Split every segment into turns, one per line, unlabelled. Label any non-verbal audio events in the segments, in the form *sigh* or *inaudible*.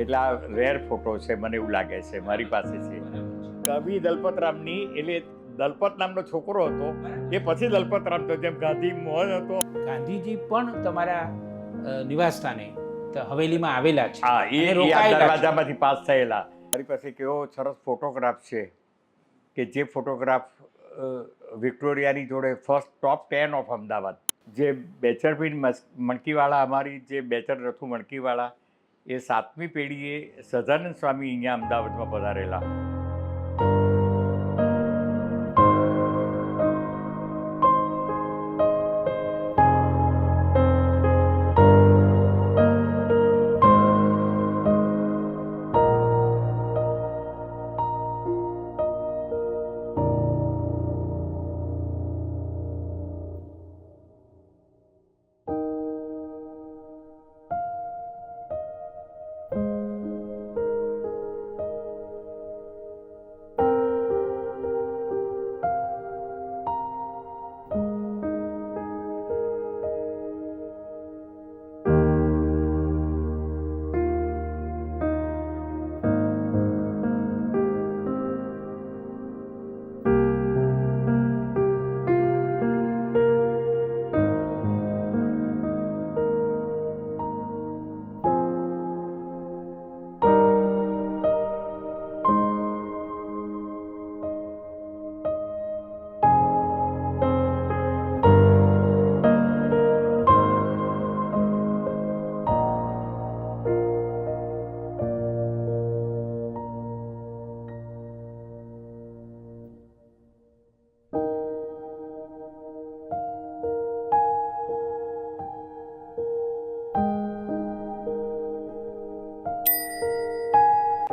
એટલે આ rare photo છે મને એવું લાગે છે મારી પાસે છે. કવિ દલપતરામની એટલે દલપત નામનો છોકરો હતો એ પછી દલપતરામ તો જેમ ગાંધી મોહન હતો.
ગાંધીજી પણ તમારા નિવાસસ્થાને નિવાસ સ્થાને હવેલીમાં આવેલા છે
હા એ. દરવાજામાંથી પાસ થયેલા. મારી પાસે કેવો સરસ ફોટોગ્રાફ છે કે જે ફોટોગ્રાફ વિક્ટોરિયાની જોડે first top ten of Ahmedabad. જે બેચરફીન મણકીવાળા અમારી જે બેચર રથુ મણકીવાળા એ સાતમી પેઢીએ સદાનંદ સ્વામી અહીંયા અમદાવાદમાં પધારેલા.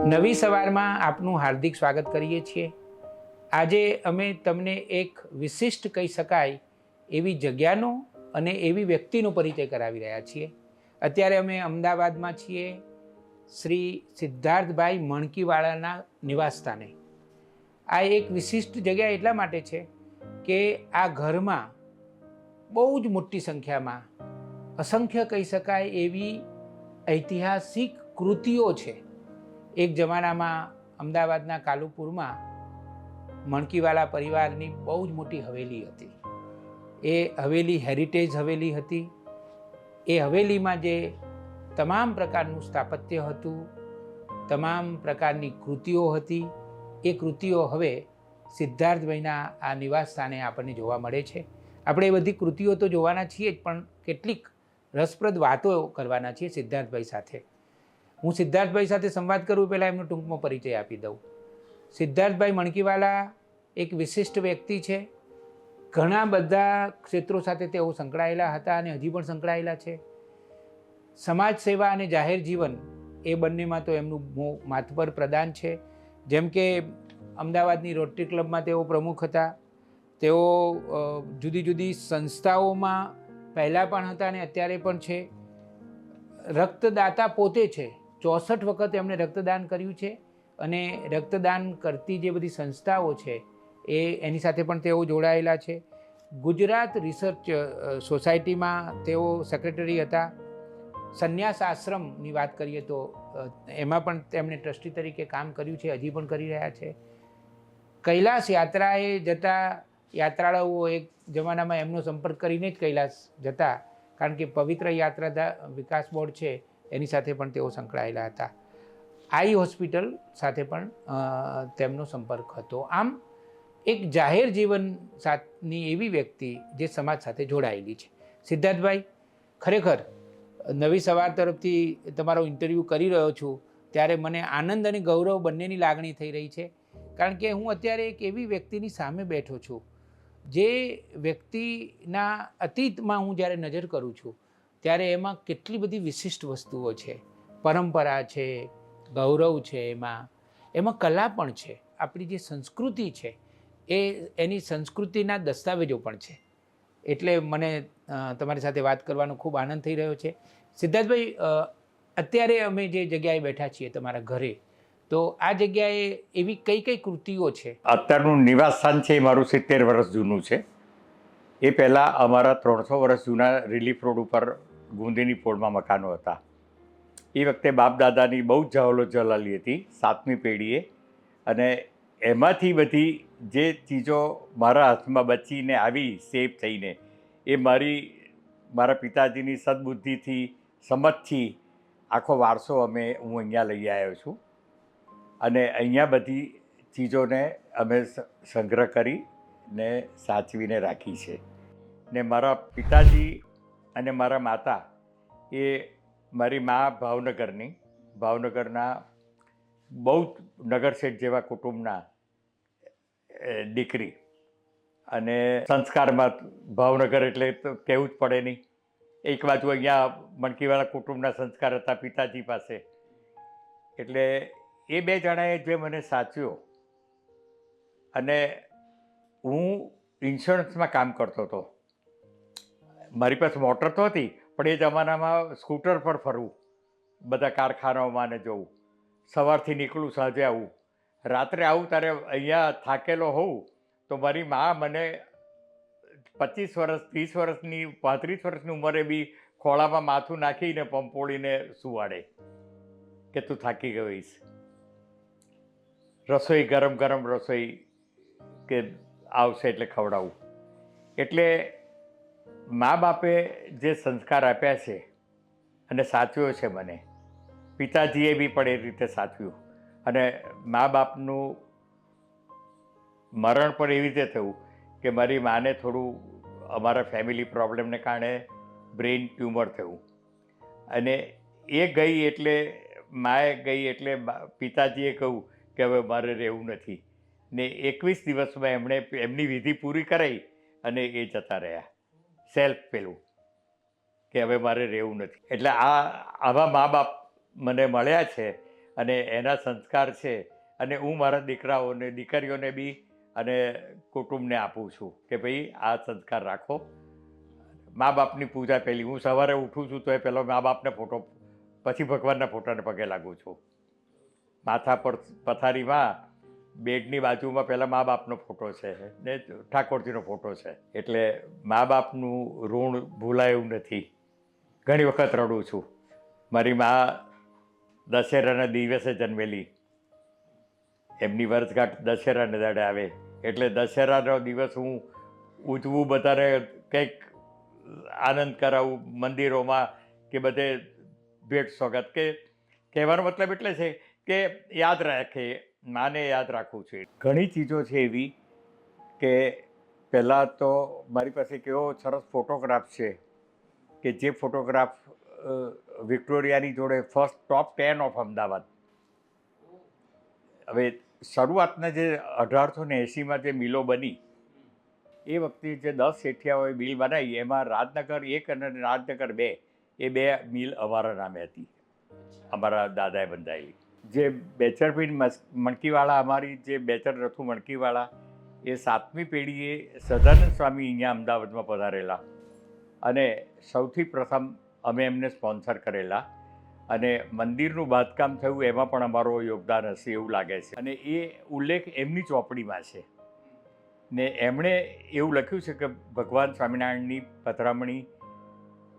નવી સવારમાં આપનું હાર્દિક સ્વાગત કરીએ છીએ. આજે અમે તમને એક વિશિષ્ટ કહી શકાય એવી જગ્યાનો અને એવી વ્યક્તિનો પરિચય કરાવી રહ્યા છીએ. અત્યારે અમે અમદાવાદમાં છીએ. શ્રી સિદ્ધાર્થભાઈ મણકીવાળાના નિવાસસ્થાને આ એક વિશિષ્ટ જગ્યા એટલા માટે છે કે આ ઘરમાં બહુ જ મોટી સંખ્યામાં અસંખ્ય કહી શકાય એવી ઐતિહાસિક કૃતિઓ છે. એક જમાનામાં અમદાવાદના કાલુપુરમાં મણકીવાલા પરિવારની બહુ જ મોટી હવેલી હતી. એ હવેલી હેરિટેજ હવેલી હતી. એ હવેલીમાં જે તમામ પ્રકારનું સ્થાપત્ય હતું, તમામ પ્રકારની કૃતિઓ હતી, એ કૃતિઓ હવે સિદ્ધાર્થભાઈના આ નિવાસ સ્થાને આપણને જોવા મળે છે. આપણે એ બધી કૃતિઓ તો જોવાના છીએ જ, પણ કેટલીક રસપ્રદ વાતો કરવાના છીએ સિદ્ધાર્થભાઈ સાથે. હું સિદ્ધાર્થભાઈ સાથે સંવાદ કરું પહેલાં એમનો ટૂંકમાં પરિચય આપી દઉં. સિદ્ધાર્થભાઈ મણકીવાલા એક વિશિષ્ટ વ્યક્તિ છે. ઘણા બધા ક્ષેત્રો સાથે તેઓ સંકળાયેલા હતા અને હજી પણ સંકળાયેલા છે. સમાજ સેવા અને જાહેર જીવન એ બંનેમાં તો એમનું માથપર પ્રદાન છે. જેમ કે અમદાવાદની રોટરી ક્લબમાં તેઓ પ્રમુખ હતા. તેઓ જુદી જુદી સંસ્થાઓમાં પહેલાં પણ હતા અને અત્યારે પણ છે. રક્તદાતા પોતે છે. ચોસઠ વખત એમણે રક્તદાન કર્યું છે અને રક્તદાન કરતી જે બધી સંસ્થાઓ છે એ એની સાથે પણ તેઓ જોડાયેલા છે. ગુજરાત રિસર્ચ સોસાયટીમાં તેઓ સેક્રેટરી હતા. સંન્યાસ આશ્રમની વાત કરીએ તો એમાં પણ તેમણે ટ્રસ્ટી તરીકે કામ કર્યું છે, હજી પણ કરી રહ્યા છે. કૈલાસ યાત્રાએ જતા યાત્રાળુઓ એક જમાનામાં એમનો સંપર્ક કરીને જ કૈલાસ જતા, કારણ કે પવિત્ર યાત્રાધા વિકાસ બોર્ડ છે. એની સાથે પણ તેઓ સંકળાયેલા હતા. આઈ હોસ્પિટલ સાથે પણ તેમનો સંપર્ક હતો. આમ, એક જાહેર જીવન સાથની એવી વ્યક્તિ જે સમાજ સાથે જોડાયેલી છે. સિદ્ધાર્થભાઈ, ખરેખર, નવી સવાર તરફથી તમારો ઇન્ટરવ્યૂ કરી રહ્યો છું, ત્યારે મને આનંદ અને ગૌરવ બંનેની લાગણી થઈ રહી છે. કારણ કે હું અત્યારે એક એવી વ્યક્તિની સામે બેઠો છું, જે વ્યક્તિના અતીતમાં હું જ્યારે નજર કરું છું ત્યારે એમાં કેટલી બધી વિશિષ્ટ વસ્તુઓ છે. પરંપરા છે, ગૌરવ છે એમાં. એમાં કલા પણ છે. આપણી જે સંસ્કૃતિ છે, એ એની સંસ્કૃતિના દસ્તાવેજો પણ છે. એટલે મને તમારી સાથે વાત કરવાનો ખૂબ આનંદ થઈ રહ્યો છે. સિદ્ધાર્થભાઈ અત્યારે અમે જે જગ્યાએ બેઠા છીએ તમારા ઘરે, તો આ જગ્યાએ એવી કઈ કઈ કૃતિઓ છે?
અત્યારનું નિવાસ સ્થાન છે એ મારું સિત્તેર વર્ષ જૂનું છે. એ પહેલાં અમારા ત્રણસો વર્ષ જૂના રિલીફ રોડ ઉપર ગુંદીની પોળમાં મકાનો હતા. એ વખતે બાપ દાદાની બહુ જ જહલો જલાલી હતી, સાતમી પેઢીએ. અને એમાંથી બધી જે ચીજો મારા હાથમાં બચીને આવી સેફ થઈને, એ મારી, મારા પિતાજીની સદબુદ્ધિથી, સમજથી આખો વારસો અમે, હું અહીંયા લઈ આવ્યો છું. અને અહીંયા બધી ચીજોને અમે સંગ્રહ કરી ને સાચવીને રાખી છે. ને મારા પિતાજી અને મારા માતા એ મારી મા ભાવનગરની, ભાવનગરના બહુ નગરશેઠ જેવા કુટુંબના દીકરી. અને સંસ્કારમાં ભાવનગર એટલે તો કહેવું જ પડે નહીં. એક બાજુ અહીંયા મણકીવાળા કુટુંબના સંસ્કાર હતા પિતાજી પાસે. એટલે એ બે જણાએ જે મને સાચ્યો અને હું ઇન્સ્યોરન્સમાં કામ કરતો હતો. મારી પાસે મોટર તો હતી, પણ એ જમાનામાં સ્કૂટર પર ફરવું, બધા કારખાનાઓમાં ને જવું. સવારથી નીકળું, સાંજે આવું. રાત્રે આવું, ત્યારે અહીંયા થાકેલો હોઉં, તો મારી મા મને પચીસ વર્ષ, ત્રીસ વર્ષની, પાંત્રીસ વર્ષની ઉંમરે બી ખોળામાં માથું નાખીને પંપોળીને સુવાડે કે તું થાકી ગઈશ. રસોઈ, ગરમ ગરમ રસોઈ કે આવશે એટલે ખવડાવું. એટલે મા બાપે જે સંસ્કાર આપ્યા છે અને સાચવ્યો છે મને, પિતાજીએ બી પણ એ રીતે સાચવ્યું. અને મા બાપનું મરણ પણ એવી રીતે થયું કે મારી માને થોડું અમારા ફેમિલી પ્રોબ્લેમને કારણે બ્રેઇન ટ્યુમર થયું. અને એ ગઈ એટલે, માએ ગઈ એટલે પિતાજીએ કહ્યું કે હવે મારે રહેવું નથી. ને એકવીસ દિવસમાં એમણે એમની વિધિ પૂરી કરાઈ અને એ જતા રહ્યા. સેલ્ફ પેલું કે હવે મારે રહેવું નથી. એટલે આ આવા મા બાપ મને મળ્યા છે અને એના સંસ્કાર છે અને હું મારા દીકરાઓને, દીકરીઓને બી અને કુટુંબને આપું છું કે ભાઈ આ સંસ્કાર રાખો. મા બાપની પૂજા પહેલી. હું સવારે ઉઠું છું તો એ પહેલો મા બાપને ફોટો, પછી ભગવાનના ફોટાને પગે લાગું છું. માથા પર પથારીમાં બેડની બાજુમાં પહેલાં મા બાપનો ફોટો છે ને ઠાકોરજીનો ફોટો છે. એટલે મા બાપનું ઋણ ભૂલાય એવું નથી. ઘણી વખત રડું છું. મારી મા દશેરાના દિવસે જન્મેલી. એમની વર્ષગાંઠ દશેરાને દાડે આવે. એટલે દશેરાનો દિવસ હું ઉજવું, બધાને કંઈક આનંદ કરાવું, મંદિરોમાં કે બધે ભેટ સ્વાગત. કે કહેવાનો મતલબ એટલે છે કે યાદ રાખે માને યાદ રાખવું છે. ઘણી ચીજો છે એવી કે પહેલાં તો મારી પાસે એક એવો સરસ ફોટોગ્રાફ છે કે જે ફોટોગ્રાફ વિક્ટોરિયાની જોડે first top ten of Ahmedabad. હવે શરૂઆતના જે અઢારસો ને એંસીમાં જે મિલો બની, એ વખતે જે દસ શેઠિયાઓએ મિલ બનાવી, એમાં રાજનગર એક અને રાજનગર બે, એ બે મિલ અમારા નામે હતી. અમારા દાદાએ બંધાયેલી. જે બેચરપીન મસ- મણકીવાળા, અમારી જે બેચર રથુ મણકીવાળા, એ સાતમી પેઢીએ સદાનંદ સ્વામી અહીંયા અમદાવાદમાં પધારેલા. અને સૌથી પ્રથમ અમે એમને સ્પોન્સર કરેલા. અને મંદિરનું બાંધકામ થયું, એમાં પણ અમારો યોગદાન હશે એવું લાગે છે. અને એ ઉલ્લેખ એમની ચોપડીમાં છે. ને એમણે એવું લખ્યું છે કે ભગવાન સ્વામિનારાયણની પધરામણી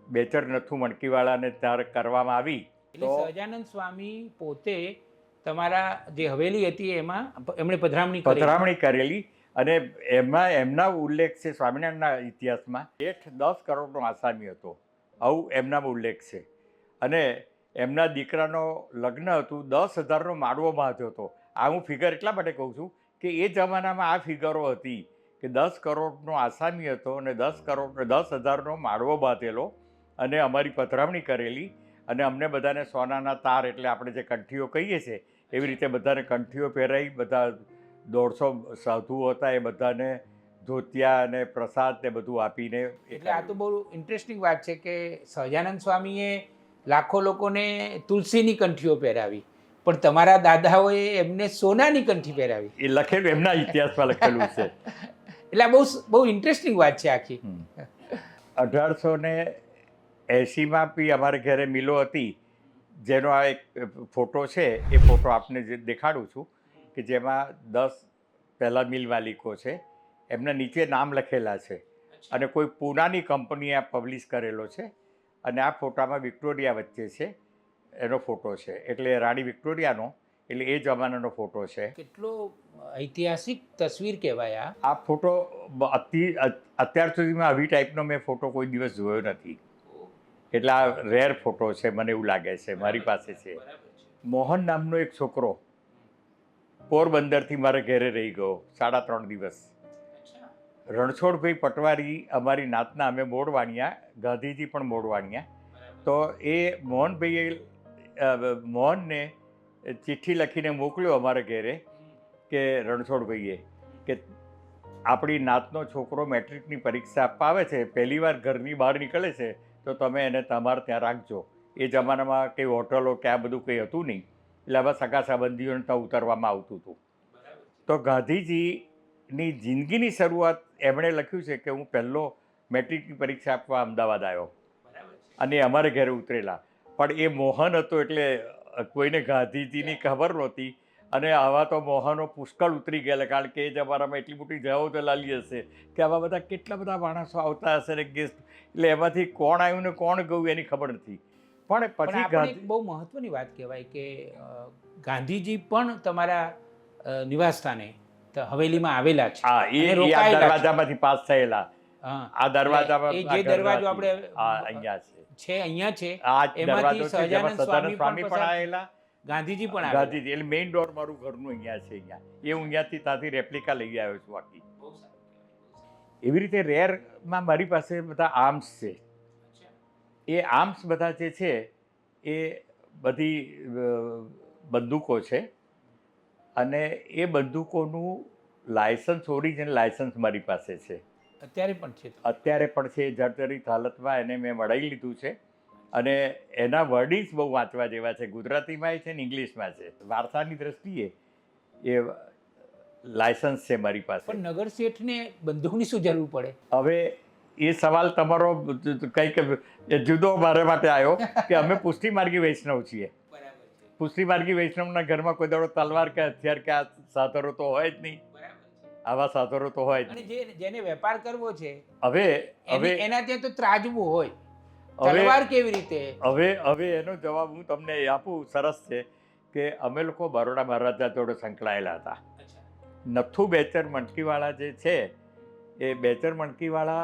બેચર નથુ મણકીવાળાને ત્યારે કરવામાં આવી
એટલે
તો-
સહજાનંદ સ્વામી પોતે તમારા જે હવેલી હતી એમાં એમણે પધરામણી
પધરામણી કરેલી અને એમાં એમના ઉલ્લેખ છે સ્વામિનારાયણના ઇતિહાસમાં. એઠ દસ કરોડનો આસામી હતો. આવું એમનામાં ઉલ્લેખ છે. અને એમના દીકરાનો લગ્ન હતું દસ હજારનો માળવો બાંધ્યો હતો. આ હું ફિગર એટલા માટે કહું છું કે એ જમાનામાં આ ફિગરો હતી કે દસ કરોડનો આસામી હતો અને દસ કરોડ દસ હજારનો માળવો બાંધેલો અને અમારી પધરામણી કરેલી. અને અમને બધાને સોનાના તાર એટલે આપણે જે કંઠીઓ કહીએ છીએ એવી રીતે બધાને કંઠીઓ પહેરાવી બધા દોઢસો સાધુઓ હતા એ બધાને ધોતિયા અને પ્રસાદ ને બધું આપીને
એટલે આ તો બહુ ઇન્ટરેસ્ટિંગ વાત છે કે સહજાનંદ સ્વામીએ લાખો લોકોને તુલસીની કંઠીઓ પહેરાવી પણ તમારા દાદાઓએ એમને સોનાની કંઠી પહેરાવી.
એ લખેલું એમના ઇતિહાસમાં લખેલું છે. *laughs*
એટલે બહુ બહુ ઇન્ટરેસ્ટિંગ વાત છે આખી.
અઢારસો ને એંસીમાં બી અમારે ઘરે મિલો હતી જેનો આ એક ફોટો છે એ ફોટો આપને જે દેખાડું છું કે જેમાં દસ પહેલાં મિલ માલિકો છે એમના નીચે નામ લખેલા છે. અને કોઈ પૂનાની કંપનીએ આ પબ્લિશ કરેલો છે અને આ ફોટામાં વિક્ટોરિયા વચ્ચે છે એનો ફોટો છે. એટલે રાણી વિક્ટોરિયાનો એટલે એ જમાનાનો ફોટો છે.
કેટલો ઐતિહાસિક તસવીર કહેવાય આ?
આ ફોટો અતિ અત્યાર સુધીમાં આવી ટાઈપનો મેં ફોટો કોઈ દિવસ જોયો નથી. એટલે આ રેર ફોટો છે મને એવું લાગે છે મારી પાસે છે. મોહન નામનો એક છોકરો પોરબંદરથી મારા ઘરે રહી ગયો સાડા ત્રણ દિવસ. રણછોડભાઈ પટવારી અમારી નાતના અમે મોડવાણિયા ગાંધીજી પણ મોડવાણિયા. તો એ મોહનભાઈએ મોહનને ચિઠ્ઠી લખીને મોકલ્યો અમારા ઘરે કે રણછોડભાઈએ કે આપણી નાતનો છોકરો મેટ્રિકની પરીક્ષા આપવા આવે છે પહેલીવાર ઘરની બહાર નીકળે છે તો તમે એને તમારે ત્યાં રાખજો. એ જમાનામાં કંઈ હોટલો કે આ બધું કંઈ હતું નહીં. એટલે આવા સગા સંબંધીઓને ત્યાં ઉતારવામાં આવતું હતું. તો ગાંધીજીની જિંદગીની શરૂઆત એમણે લખ્યું છે કે હું પહેલો મેટ્રિકની પરીક્ષા આપવા અમદાવાદ આવ્યો. અને અમારે ઘરે ઉતરેલા. પણ એ મોહન હતો એટલે કોઈને ગાંધીજીની ખબર નહોતી. અને આવા તો મોહનો પુષ્કળ ઉતરી ગયેલા કારણ કે એ જમાનામાં એટલી મોટી જવો તો લાલી હશે કે આવા બધા કેટલા બધા માણસો આવતા હશે ને ગેસ્ટ એટલે એમાંથી કોણ આવ્યું ને કોણ ગયું એની ખબર નથી. પણ પછી ગાંધી
બહુ મહત્વની વાત કહેવાય કે ગાંધીજી પણ તમારા નિવાસસ્થાને નિવાસ સ્થાને હવેલીમાં આવેલા છે
હા એ. દરવાજામાંથી પાસ થયેલા. આ દરવાજામાં
એ જે દરવાજો. આપણે-
અહીંયા છે.
છે અહીંયા છે.
આ
એમાંથી સહજાનંદ સ્વામી પણ
આવેલા.
ગાંધીજી પણ આવેલા
ગાંધીજી એટલે મેઇન ડોર મારું ઘરનું અહીંયા છે અહીંયા. એ હું અહીંયાથી ત્યાંથી રેપ્લિકા લઈ આવ્યો છું બાકી એવી રીતે રેરમાં મારી પાસે બધા આર્મ્સ છે. એ આર્મ્સ બધા જે છે એ બધી બંદૂકો છે. અને એ બંદૂકોનું લાયસન્સ ઓરિજિનલ લાયસન્સ મારી પાસે છે.
અત્યારે પણ છે.
અત્યારે પણ છે. જર્જરિત હાલતમાં એને મેં વડાવી લીધું છે. અને એના વર્ડિંગ્સ બહુ વાંચવા જેવા છે. ગુજરાતીમાં છે ને ઇંગ્લિશમાં છે. વાર્તાની દ્રષ્ટિએ એ લાયસન્સ છે મારી પાસે.
પણ નગર શેઠને બંદૂકની શું જરૂર પડે?
હવે એ સવાલ તમારો કંઈક એ જુદો મારા માટે આવ્યો કે અમે પુષ્ટિ માર્ગી વૈષ્ણવ છીએ. પુષ્ટિ માર્ગી વૈષ્ણવના ઘરમાં કોઈ દાડો તલવાર કે હથિયાર કે આ સાધરો તો હોય જ નહીં. આવા સાધરો તો હોય જ
જેને વેપાર કરવો છે
હવે હવે
એની- ત્યાં તો ત્રાજવું હોય. તલવાર કેવી રીતે?
હવે હવે એનો જવાબ હું તમને આપું સરસ છે કે અમે લોકો બરોડા મહારાજા જોડે સંકળાયેલા હતા. નથુ બેચર મણકીવાળા જે છે એ બેચર મણકીવાળા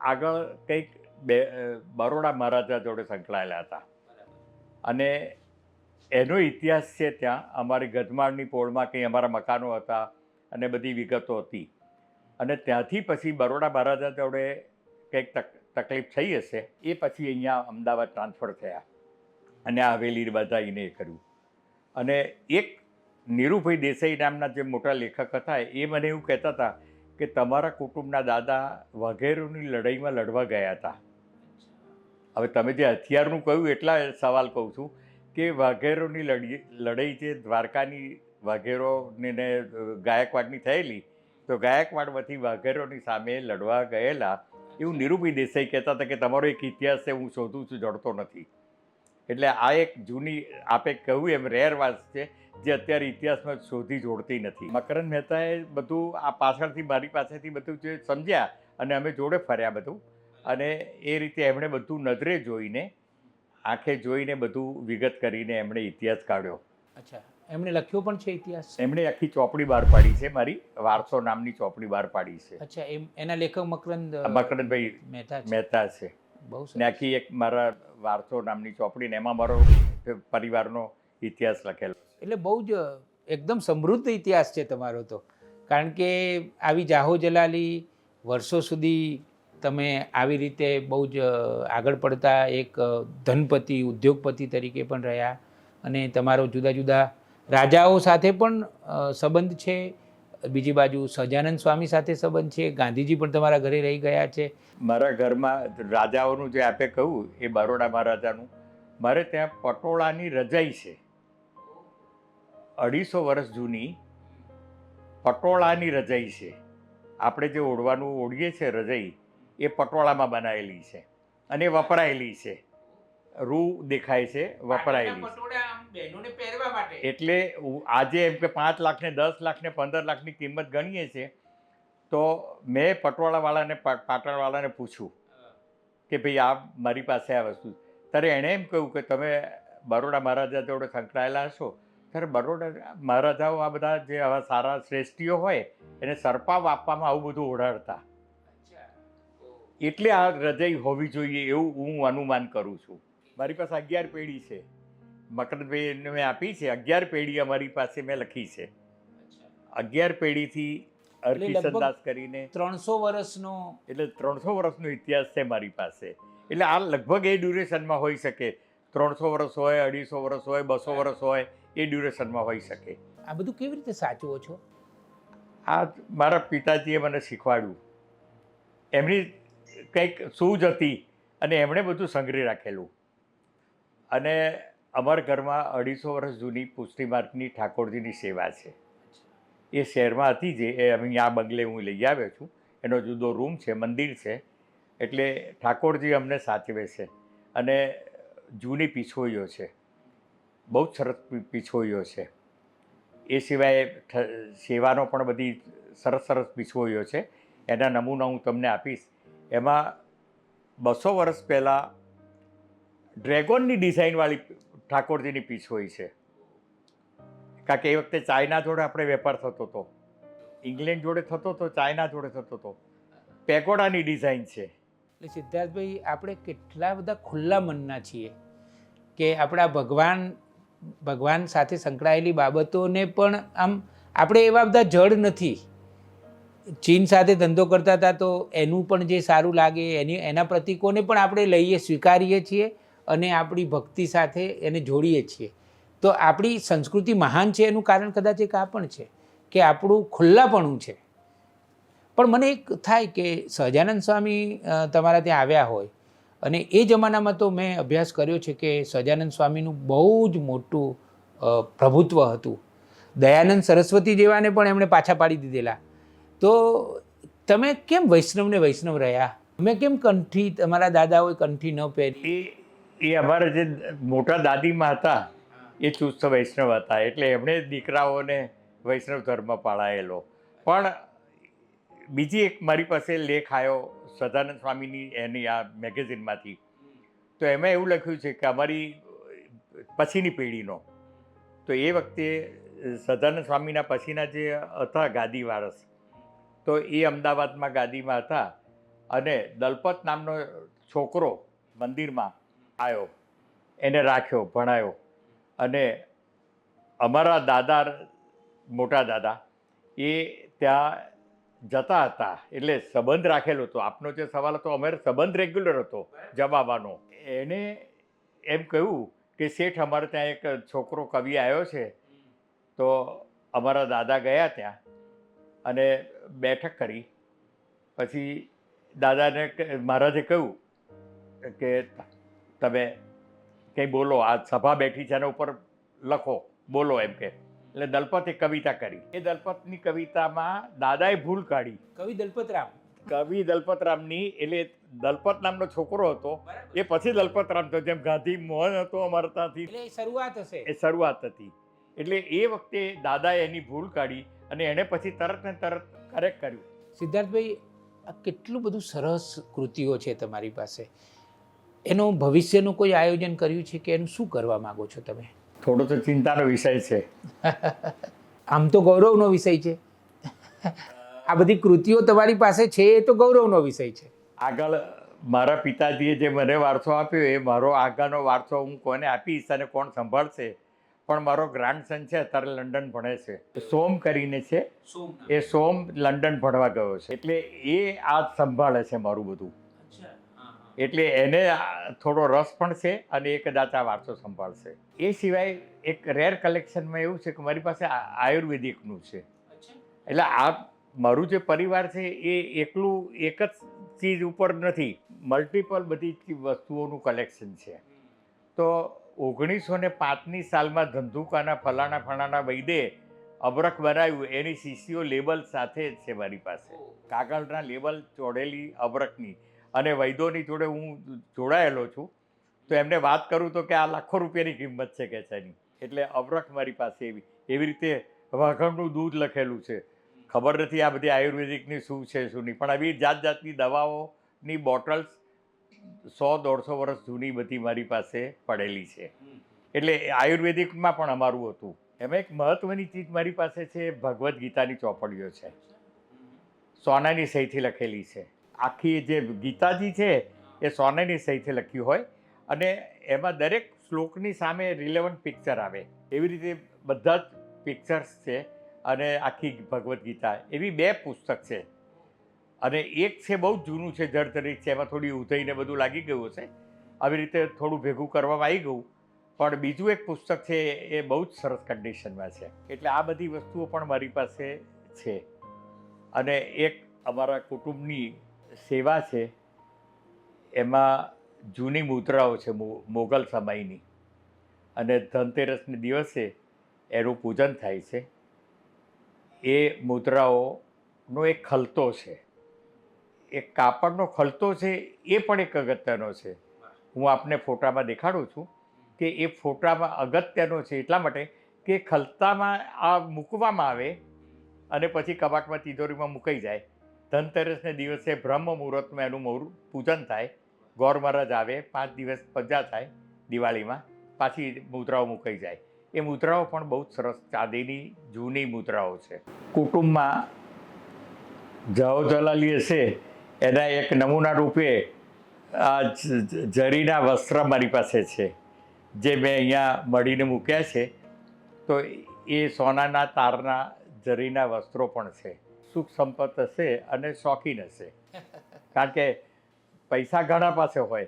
આગળ કંઈક બે બરોડા મહારાજા જોડે સંકળાયેલા હતા. અને એનો ઇતિહાસ છે ત્યાં અમારી ગજમાળની પોળમાં કંઈ અમારા મકાનો હતા અને બધી વિગતો હતી. અને ત્યાંથી પછી બરોડા મહારાજા જોડે કંઈક તક તકલીફ થઈ હશે, એ પછી અહીંયા અમદાવાદ ટ્રાન્સફર થયા. અને આ હવેલી બધાઈને એ કર્યું. અને એક નીરુભાઈ દેસાઈ નામના જે મોટા લેખક હતા, એ મને એવું કહેતા હતા કે તમારા કુટુંબના દાદા વગેરેની લડાઈમાં લડવા ગયા હતા. હવે તમે જે હથિયારનું કહ્યું, એટલા સવાલ કહું છું કે વાઘેરોની લડી, લડાઈ જે દ્વારકાની વાઘેરોને ને ગાયકવાડની થયેલી, તો ગાયકવાડમાંથી વાઘેરોની સામે લડવા ગયેલા એવું નિરૂપી દેસાઈ કહેતા હતા કે તમારો એક ઇતિહાસ છે, હું શોધું છું, જડતો નથી. એટલે આ એક જૂની, આપે કહ્યું એમ રેર વાત છે, જે અત્યારે ઇતિહાસમાં શોધી જોડતી નથી. મકરંદ મહેતાએ બધું, આ પાછળથી, મારી પાસેથી બધું જે સમજ્યા અને અમે જોડે ફર્યા બધું. અને એ રીતે એમણે બધું નજરે જોઈને, આંખે જોઈને બધું વિગત કરીને એમણે ઇતિહાસ કાઢ્યો.
અચ્છા. એમણે લખ્યો પણ છે ઇતિહાસ?
એમણે આખી ચોપડી બહાર પાડી છે મારી વારસો નામની ચોપડી બહાર પાડી છે.
અચ્છા એમ એના લેખક મકરંદ
મકરંદભાઈ
મહેતા
મહેતા છે.
બહુ
ને આખી એક મારા વારસો નામની ચોપડી ને એમાં મારો પરિવારનો ઇતિહાસ લખેલો.
એટલે બહુ જ એકદમ સમૃદ્ધ ઇતિહાસ છે તમારો તો. કારણ કે આવી જાહો જલાલી વર્ષો સુધી તમે આવી રીતે બહુ જ આગળ પડતા એક ધનપતિ ઉદ્યોગપતિ તરીકે પણ રહ્યા અને તમારો જુદા જુદા રાજાઓ સાથે પણ સંબંધ છે. બીજી બાજુ સહજાનંદ સ્વામી સાથે સંબંધ છે. ગાંધીજી પણ તમારા ઘરે રહી ગયા છે.
મારા ઘરમાં રાજાઓનું જે આપે કહ્યું, એ બરોડા મહારાજાનું, મારે ત્યાં પટોળાની રજાઈ છે. અઢીસો વર્ષ જૂની પટોળાની રજાઈ છે. આપણે જે ઓઢવાનું ઓઢીએ છીએ રજાઈ, એ પટોળામાં બનાવેલી છે અને વપરાયેલી છે. રૂ દેખાય છે વપરાયેલી એટલે આજે એમ કે પાંચ લાખ ને દસ લાખ ને પંદર લાખની કિંમત ગણીએ છીએ તો મેં પટોળાવાળાને પાટણવાળાને પૂછ્યું કે ભાઈ આ મારી પાસે આ વસ્તુ ત્યારે એણે એમ કહ્યું કે તમે બરોડા મહારાજા જોડે સંકળાયેલા હશો ત્યારે બરોડા મહારાજાઓ આ બધા જે આવા સારા શ્રેષ્ઠીઓ હોય એને સરપાવ આપવામાં આવું બધું ઓઢાડતા. એટલે આ રજાઈ હોવી જોઈએ એવું હું અનુમાન કરું છું. મારી પાસે અગિયાર પેઢી છે. મકરભાઈને મેં આપી છે. અગિયાર પેઢી અમારી પાસે મેં લખી છે. અગિયાર પેઢીથી
લગભગ-
સંદાસ કરીને
ત્રણસો વર્ષનો
એટલે ત્રણસો વર્ષનો ઇતિહાસ છે મારી પાસે. એટલે આ લગભગ એ ડ્યુરેશનમાં હોઈ શકે. ત્રણસો વર્ષ હોય અઢીસો વર્ષ હોય બસો વર્ષ હોય એ ડ્યુરેશનમાં હોઈ શકે.
આ બધું કેવી રીતે સાચવો છો?
આ મારા પિતાજીએ મને શીખવાડ્યું. એમની કંઈક સૂઝ હતી અને એમણે બધું સંગ્રહી રાખેલું. અને અમારા ઘરમાં અઢીસો વર્ષ જૂની પુષ્ટિ માર્ગની ઠાકોરજીની સેવા છે. એ શહેરમાં હતી જે, એ અહીંયા બંગલે હું લઈ આવ્યો છું. એનો જુદો રૂમ છે, મંદિર છે. એટલે ઠાકોરજી અમને સાચવે છે. અને જૂની પીછોઈઓ છે. બહુ જ સરસ પીછોઈઓ છે. એ સિવાય સેવાનો પણ બધી સરસ સરસ પીછોઈઓ છે. એના નમૂના હું તમને આપીશ. એમાં બસો વર્ષ પહેલાં ડ્રેગોનની ડિઝાઇનવાળી ઠાકોરજીની પીછોઈ છે. કારણ કે એ વખતે ચાઇના જોડે આપણે વેપાર થતો હતો. ઇંગ્લેન્ડ જોડે થતો હતો, ચાઇના જોડે થતો હતો. પેગોડાની ડિઝાઇન છે.
એટલે સિદ્ધાર્થભાઈ, આપણે કેટલા બધા ખુલ્લા મનના છીએ કે આપણા ભગવાન ભગવાન સાથે સંકળાયેલી બાબતોને પણ આમ આપણે એવા બધા જડ નથી. ચીન સાથે ધંધો કરતા હતા તો એનું પણ જે સારું લાગે, એની, એના પ્રતિકોને પણ આપણે લઈએ, સ્વીકારીએ છીએ. અને આપણી ભક્તિ સાથે એને જોડીએ છીએ. તો આપણી સંસ્કૃતિ મહાન છે એનું કારણ કદાચ એક આ પણ છે કે આપણું ખુલ્લાપણું છે. પણ મને એક થાય કે સહજાનંદ સ્વામી તમારા ત્યાં આવ્યા હોય અને એ જમાનામાં તો મેં અભ્યાસ કર્યો છે કે સહજાનંદ સ્વામીનું બહુ જ મોટું પ્રભુત્વ હતું. દયાનંદ સરસ્વતી જેવાને પણ એમણે પાછા પાડી દીધેલા. તો તમે કેમ વૈષ્ણવને વૈષ્ણવ રહ્યા? મેં કેમ કંઠી, તમારા દાદાઓએ કંઠી ન પહેરી?
એ અમારા જે મોટા દાદીમાં હતા, એ ચુસ્ત વૈષ્ણવ હતા. એટલે એમણે દીકરાઓને વૈષ્ણવ ધર્મ પાળાયેલો. પણ બીજી એક મારી પાસે લેખ આવ્યો સદાનંદ સ્વામીની એની આ મેગેઝિનમાંથી. તો એમાં એવું લખ્યું છે કે અમારી પછીની પેઢીનો. તો એ વખતે સદાનંદ સ્વામીના પછીના જે હતા ગાદી વારસ, તો એ અમદાવાદમાં ગાદીમાં હતા. અને દલપત નામનો છોકરો મંદિરમાં આવ્યો એને રાખ્યો, ભણાયો. અને અમારા દાદા, મોટા દાદા, એ ત્યાં જતા હતા. એટલે સંબંધ રાખેલો હતો. આપનો જે સવાલ હતો, અમારે સંબંધ રેગ્યુલર હતો, જમાવાનો. એને એમ કહ્યું કે, શેઠ, અમારે ત્યાં એક છોકરો કવિ આવ્યો છે. તો અમારા દાદા ગયા ત્યાં અને બેઠક કરી. પછી દાદાને મહારાજે કહ્યું કે તમે કંઈ બોલો આ સભા બેઠી છે એના ઉપર લખો બોલો એમ કે. એટલે દલપતે કવિતા કરી. એ દલપતની કવિતામાં દાદાએ ભૂલ કાઢી.
કવિ દલપતરામ.
કવિ દલપતરામની એટલે દલપત નામનો છોકરો હતો એ પછી દલપતરામ હતો જેમ ગાંધી મોહન હતો અમારા ત્યાંથી.
એટલે એ શરૂઆત હશે.
એ શરૂઆત હતી. એટલે એ વખતે દાદાએ એની ભૂલ કાઢી અને એણે પછી તરત ને તરત કરેક્ટ કર્યું.
સિદ્ધાર્થભાઈ આ કેટલું બધું સરસ કૃતિઓ છે તમારી પાસે. એનું ભવિષ્યનું કોઈ આયોજન કર્યું છે કે એનું શું કરવા માંગો છો તમે?
થોડો તો ચિંતાનો વિષય છે. *laughs*
આમ તો ગૌરવનો વિષય છે. *laughs* આ બધી કૃતિઓ તમારી પાસે છે એ તો ગૌરવનો વિષય છે.
આગળ મારા પિતાજીએ જે મને વારસો આપ્યો એ મારો આગળનો વારસો હું કોને આપીશ અને કોણ સંભાળશે? પણ મારો ગ્રાન્ડસન છે અત્યારે લંડન ભણે છે. સોમ કરીને છે. એ સોમ લંડન ભણવા ગયો છે. એટલે એ આ સંભાળે છે મારું બધું. એટલે એને થોડો રસ પણ છે અને એ કદાચ આ વારસો સંભાળશે. એ સિવાય એક રેર કલેક્શનમાં એવું છે કે મારી પાસે આયુર્વેદિકનું છે. એટલે આ મારું જે પરિવાર છે એ એકલું એક જ ચીજ ઉપર નથી મલ્ટિપલ બધી વસ્તુઓનું કલેક્શન છે. તો ઓગણીસો ને પાંચની સાલમાં ધંધુકાના ફલાણા ફલાણા વૈદે અબરખ બનાવ્યું, એની શીશીઓ લેબલ સાથે જ છે મારી પાસે. કાગળના લેબલ ચોડેલી અબરખની. અને વૈદોની જોડે હું જોડાયેલો છું, તો એમને વાત કરું તો કે આ લાખો રૂપિયાની કિંમત છે કે છે એની એટલે અવરખ મારી પાસે એવી એવી રીતે વાઘણનું દૂધ લખેલું છે. ખબર નથી આ બધી આયુર્વેદિકની શું છે, શું નહીં, પણ આવી જાત જાતની દવાઓની બોટલ્સ સો, દોઢસો વર્ષ જૂની બધી મારી પાસે પડેલી છે. એટલે આયુર્વેદિકમાં પણ અમારું હતું. એમાં એક મહત્ત્વની ચીજ મારી પાસે છે, ભગવદ્ ગીતાની ચોપડીઓ છે. સોનાની સહીથી લખેલી છે. આખી જે ગીતાજી છે, એ સોનેની સહીથી લખ્યું હોય. અને એમાં દરેક શ્લોકની સામે રિલેવન્ટ પિક્ચર આવે. એવી રીતે બધા જ પિક્ચર્સ છે અને આખી ભગવદ્ ગીતા. એવી બે પુસ્તક છે. અને એક છે બહુ જૂનું છે, જર્જરિત છે. એમાં થોડી ઉધઈને બધું લાગી ગયું છે આવી રીતે થોડું ભેગું કરવામાં આવી ગયું. પણ બીજું એક પુસ્તક છે, એ બહુ જ સરસ કન્ડિશનમાં છે. એટલે આ બધી વસ્તુઓ પણ મારી પાસે છે. અને એક અમારા કુટુંબની સેવા છે, એમાં જૂની મુદ્રાઓ છે મોગલ સમયની. અને ધનતેરસને દિવસે એનું પૂજન થાય છે. એ મુદ્રાઓનો એક ખલતો છે. એ કાપડનો ખલતો છે, એ પણ એક અગત્યનો છે. હું આપને ફોટામાં દેખાડું છું કે એ ફોટામાં અગત્યનો છે એટલા માટે કે ખલતામાં આ મૂકવામાં આવે અને પછી કબાટમાં તિજોરીમાં મુકાઈ જાય. ધનતેરસને દિવસે બ્રહ્મ મુહૂર્તમાં એનું મુહૂર્ત પૂજન થાય. ગોર મહારાજ આવે, પાંચ દિવસ પજા થાય દિવાળીમાં, પાછી મુદ્રાઓ મુકાઈ જાય. એ મુદ્રાઓ પણ બહુ જ સરસ ચાંદીની જૂની મુદ્રાઓ છે. કુટુંબમાં જવો જલાલી હશે એના એક નમૂના રૂપે આ જરીના વસ્ત્ર મારી પાસે છે, જે મેં અહીંયા મળીને મૂક્યા છે. તો એ સોનાના તારના જરીના વસ્ત્રો પણ છે. સુખ સંપત્ત હશે અને શોખીન હશે. કારણ કે પૈસા ઘણા પાસે હોય.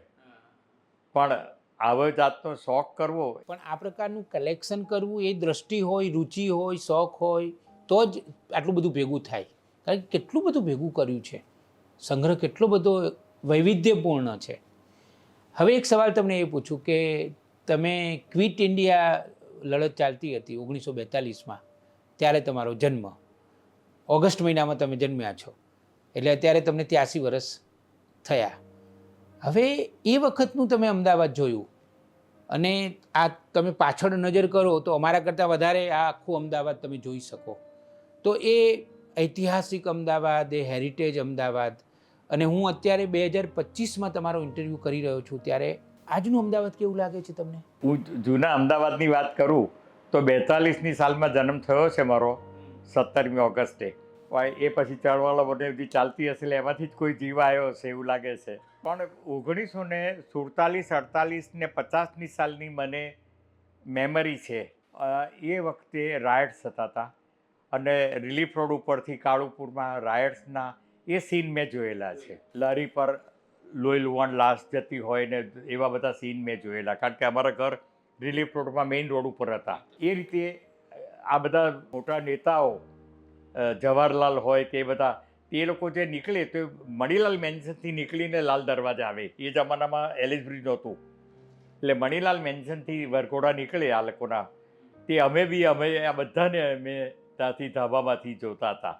પણ આવો જાતનો શોખ કરવો
પણ આ પ્રકારનું કલેક્શન કરવું એ દ્રષ્ટિ હોય, રુચિ હોય, શોખ હોય, તો જ આટલું બધું ભેગું થાય. કારણ કે કેટલું બધું ભેગું કર્યું છે. સંગ્રહ કેટલો બધો વૈવિધ્યપૂર્ણ છે. હવે એક સવાલ તમને એ પૂછું કે તમે ક્વિટ ઇન્ડિયા લડત ચાલતી હતી ઓગણીસો બેતાલીસમાં. ત્યારે તમારો જન્મ. ઓગસ્ટ મહિનામાં તમે જન્મ્યા છો. એટલે અત્યારે તમને ત્યાસી વર્ષ થયા. હવે એ વખતનું તમે અમદાવાદ જોયું. અને આ તમે પાછળ નજર કરો તો અમારા કરતાં વધારે આ આખું અમદાવાદ તમે જોઈ શકો. તો એ ઐતિહાસિક અમદાવાદ, એ હેરિટેજ અમદાવાદ. અને હું અત્યારે બે હજાર પચીસમાં તમારો ઇન્ટરવ્યૂ કરી રહ્યો છું ત્યારે આજનું અમદાવાદ કેવું લાગે છે તમને?
હું જૂના અમદાવાદની વાત કરું તો બેતાલીસની સાલમાં જન્મ થયો છે મારો. સત્તરમી ઓગસ્ટે. એ પછી ચળવળો બને બધી ચાલતી હશે એટલે એમાંથી જ કોઈ જીવ આવ્યો હશે એવું લાગે છે. પણ ઓગણીસો ને સુડતાલીસ, અડતાલીસ ને પચાસની સાલની મને મેમરી છે. એ વખતે રાયટ્સ થતા હતા. અને રિલીફ રોડ ઉપરથી કાળુપુરમાં રાયટ્સના એ સીન મેં જોયેલા છે. લારી પર લોહી લુવાણ લાશ જતી હોય ને એવા બધા સીન મેં જોયેલા. કારણ કે અમારા ઘર રિલીફ રોડમાં મેઇન રોડ ઉપર હતા. એ રીતે આ બધા મોટા નેતાઓ જવાહરલાલ હોય કે બધા એ લોકો જે નીકળે તો મણિલાલ મેન્શનથી નીકળીને લાલ દરવાજા આવે. એ જમાનામાં એલિસ બ્રિજ નહોતું. એટલે મણિલાલ મેન્શનથી વરઘોડા નીકળે આ લોકોના. તે અમે બી, અમે આ બધાને અમે ત્યાંથી ધાબામાંથી જોતા હતા.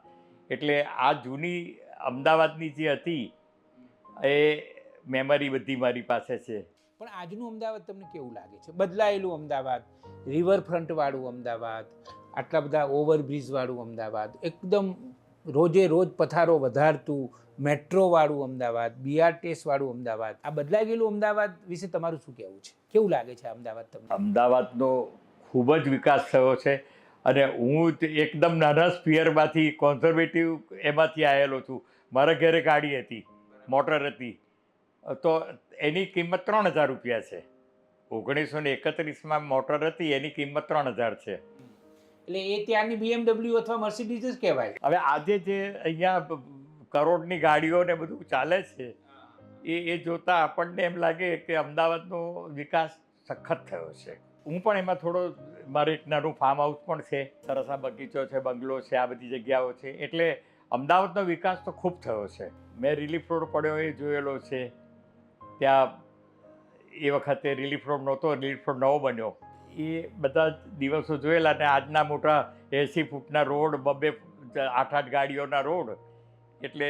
એટલે આ જૂની અમદાવાદની જે હતી, એ મેમરી બધી મારી પાસે છે.
પણ આજનું અમદાવાદ તમને કેવું લાગે છે? બદલાયેલું અમદાવાદ રિવરફ્રન્ટવાળું અમદાવાદ, આટલા બધા ઓવરબ્રિજવાળું અમદાવાદ, એકદમ રોજે રોજ પથારો વધારતું, મેટ્રોવાળું અમદાવાદ બીઆરટીએસવાળું અમદાવાદ, આ બદલાઈ ગયેલું અમદાવાદ વિશે તમારું શું કહેવું છે? કેવું લાગે છે અમદાવાદ તમને?
અમદાવાદનો ખૂબ જ વિકાસ થયો છે અને હું એકદમ નાના સ્પિયરમાંથી કોન્ઝર્વેટિવ એમાંથી આવેલો છું. મારા ઘરે ગાડી હતી, મોટર હતી. તો એની કિંમત ત્રણ હજાર રૂપિયા છે. ઓગણીસો ને એકત્રીસમાં મોટર હતી એની કિંમત ત્રણ હજાર છે.
એટલે એ ત્યાંની બીએમડબલ્યુ અથવા મર્સિડીઝ જ કહેવાય.
હવે આજે જે અહીંયા કરોડની ગાડીઓ ને બધું ચાલે છે એ એ જોતાં આપણને એમ લાગે કે અમદાવાદનો વિકાસ સખત થયો છે. હું પણ એમાં થોડો મારે એક નાનું ફાર્મ હાઉસ પણ છે. સરસ આ બગીચો છે બંગલો છે આ બધી જગ્યાઓ છે. એટલે અમદાવાદનો વિકાસ તો ખૂબ થયો છે. મેં રિલીફ રોડ પડ્યો એ જોયેલો છે. ત્યાં એ વખતે રિલીફ રોડ નહોતો રિલીફ રોડ નવો બન્યો. એ બધા દિવસો જોયેલા ને આજના મોટા એંસી ફૂટના રોડ બબે આઠ આઠ ગાડીઓના રોડ. એટલે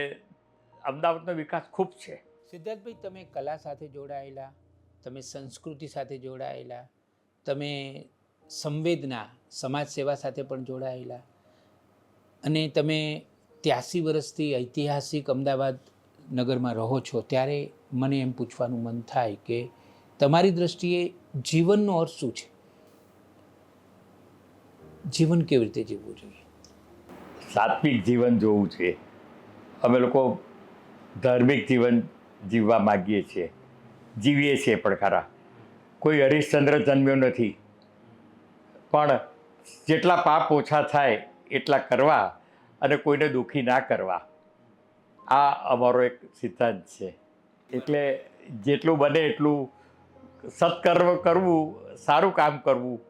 અમદાવાદનો વિકાસ ખૂબ છે.
સિદ્ધાર્થભાઈ, તમે કલા સાથે જોડાયેલા, તમે સંસ્કૃતિ સાથે જોડાયેલા, તમે સંવેદના સમાજ સેવા સાથે પણ જોડાયેલા અને તમે ત્યાસી વર્ષથી ઐતિહાસિક અમદાવાદ નગરમાં રહો છો, ત્યારે મને એમ પૂછવાનું મન થાય કે તમારી દૃષ્ટિએ જીવનનો અર્થ શું છે? જીવન કેવી રીતે જીવવું જોઈએ?
સાત્વિક જીવન જોવું છે. અમે લોકો ધાર્મિક જીવન જીવવા માગીએ છીએ. જીવીએ છીએ પણ ખરા. કોઈ હરિશ્ચંદ્ર જન્મ્યો નથી. પણ જેટલા પાપ ઓછા થાય એટલા કરવા અને કોઈને દુઃખી ના કરવા. આ અમારો એક સિદ્ધાંત છે. એટલે જેટલું બને એટલું સત્કર્મ કરવું સારું કામ કરવું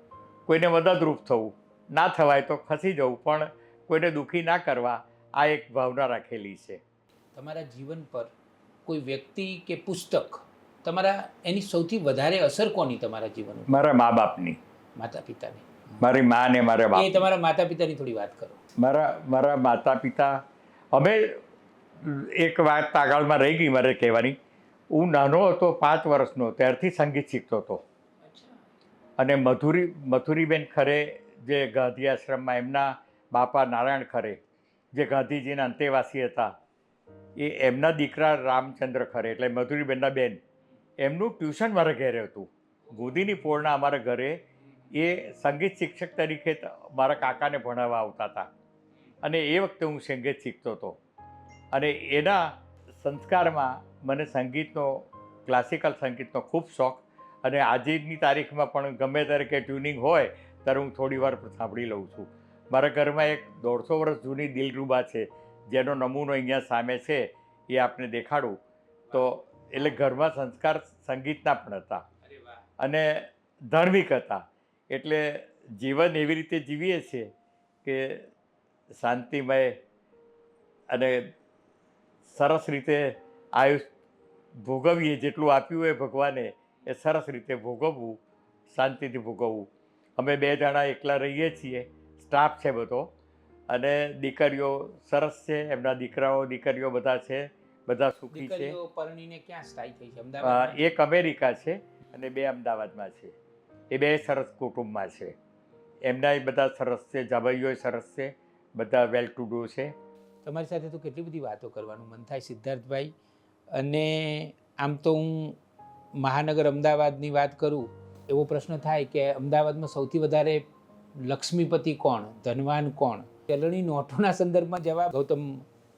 કોઈને મદદરૂપ થવું ના થવાય તો ખસી જવું પણ કોઈને દુઃખી ના કરવા આ એક ભાવના રાખેલી છે.
તમારા જીવન પર કોઈ વ્યક્તિ કે પુસ્તક તમારા એની સૌથી વધારે અસર કોની તમારા જીવન
મારા મા બાપની
માતા પિતાની
મારી મા ને મારા
એ
બાપ
તમારા માતા પિતાની થોડી વાત કરો.
મારા મારા માતા પિતા અમે એક વાત આગળમાં રહી ગઈ મારે કહેવાની. હું નાનો હતો પાંચ વર્ષનો ત્યારથી સંગીત શીખતો હતો. અને મધુરી મથુરીબેન ખરે જે ગાંધી આશ્રમમાં એમના બાપા નારાયણ ખરે જે ગાંધીજીના અંતેવાસી હતા એ એમના દીકરા રામચંદ્ર ખરે એટલે મધુરીબેનના બેન એમનું ટ્યુશન મારા ઘરે હતું. ગોદીની પોળના અમારા ઘરે એ સંગીત શિક્ષક તરીકે મારા કાકાને ભણાવવા આવતા હતા. અને એ વખતે હું સંગીત શીખતો હતો. અને એના સંસ્કારમાં મને સંગીતનો ક્લાસિકલ સંગીતનો ખૂબ શોખ. અને આજની તારીખમાં પણ ગમે ત્યારે કે ટ્યુનિંગ હોય ત્યારે હું થોડી વાર સાંભળી લઉં છું. મારા ઘરમાં એક દોઢસો વર્ષ જૂની દિલરૂબા છે જેનો નમૂનો અહીંયા સામે છે એ આપને દેખાડું. તો એટલે ઘરમાં સંસ્કાર સંગીતના પણ હતા. અને ધાર્મિક હતા. એટલે જીવન એવી રીતે જીવીએ છીએ કે શાંતિમય અને સરસ રીતે આયુષ ભોગવીએ જેટલું આપ્યું હોય ભગવાને એ સરસ રીતે ભોગવવું શાંતિથી ભોગવવું. અમે બે જણા એકલા રહીએ છીએ સ્ટાફ છે બધો અને દીકરીઓ સરસ છે એમના દીકરાઓ દીકરીઓ બધા છે બધા સુખી છે.
પરણીને ક્યાં સ્થાયી થઈ છે? અમદાવાદ
એક અમેરિકા છે અને બે અમદાવાદમાં છે. એ બે સરસ કુટુંબમાં છે. એમના બધા સરસ છે જાભાઈઓ સરસ છે બધા વેલ ટુ ડુ છે.
તમારી સાથે તો કેટલી બધી વાતો કરવાનું મન થાય સિદ્ધાર્થભાઈ. અને આમ તો હું મહાનગર અમદાવાદની વાત કરું, એવો પ્રશ્ન થાય કે અમદાવાદમાં સૌથી વધારે લક્ષ્મીપતિ કોણ, ધનવાન કોણ? ચલણી નોટોના સંદર્ભમાં જવાબ ગૌતમ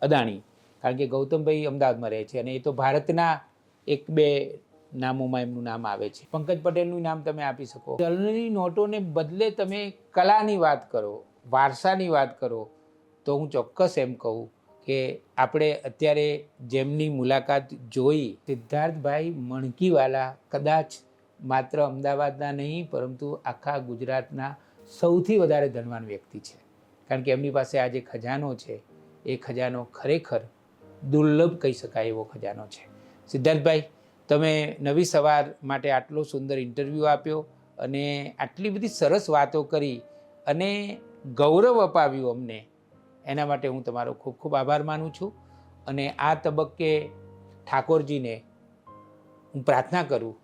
અદાણી, કારણ કે ગૌતમભાઈ અમદાવાદમાં રહે છે અને એ તો ભારતના એક બે નામોમાં એમનું નામ આવે છે. પંકજ પટેલનું નામ તમે આપી શકો. ચલણી નોટોને બદલે તમે કલાની વાત કરો, વારસાની વાત કરો તો હું ચોક્કસ એમ કહું કે આપણે અત્યારે જેમની મુલાકાત જોઈ, સિદ્ધાર્થભાઈ મણકીવાલા કદાચ માત્ર અમદાવાદના નહીં, પરંતુ આખા ગુજરાતના સૌથી વધારે ધનવાન વ્યક્તિ છે. કારણ કે એમની પાસે આ જે ખજાનો છે, એ ખજાનો ખરેખર દુર્લભ કહી શકાય એવો ખજાનો છે. સિદ્ધાર્થભાઈ, તમે નવી સવાર માટે આટલો સુંદર ઇન્ટરવ્યૂ આપ્યો અને આટલી બધી સરસ વાતો કરી અને ગૌરવ અપાવ્યું અમને. એના માટે હું તમારો ખૂબ ખૂબ આભાર માનું છું. અને આ તબક્કે ઠાકોરજીને હું પ્રાર્થના કરું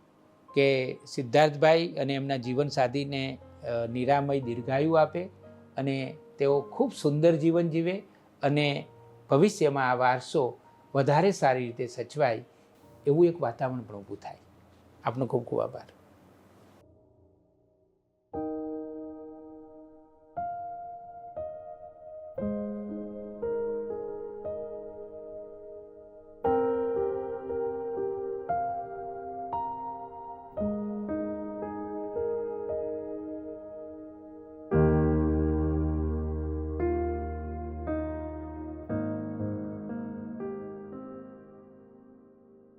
કે સિદ્ધાર્થભાઈ અને એમના જીવન સાધીને નિરામય દીર્ઘાયુ આપે અને તેઓ ખૂબ સુંદર જીવન જીવે અને ભવિષ્યમાં આ વારસો વધારે સારી રીતે સચવાય એવું એક વાતાવરણ પણ ઊભું થાય. આપનો ખૂબ ખૂબ આભાર.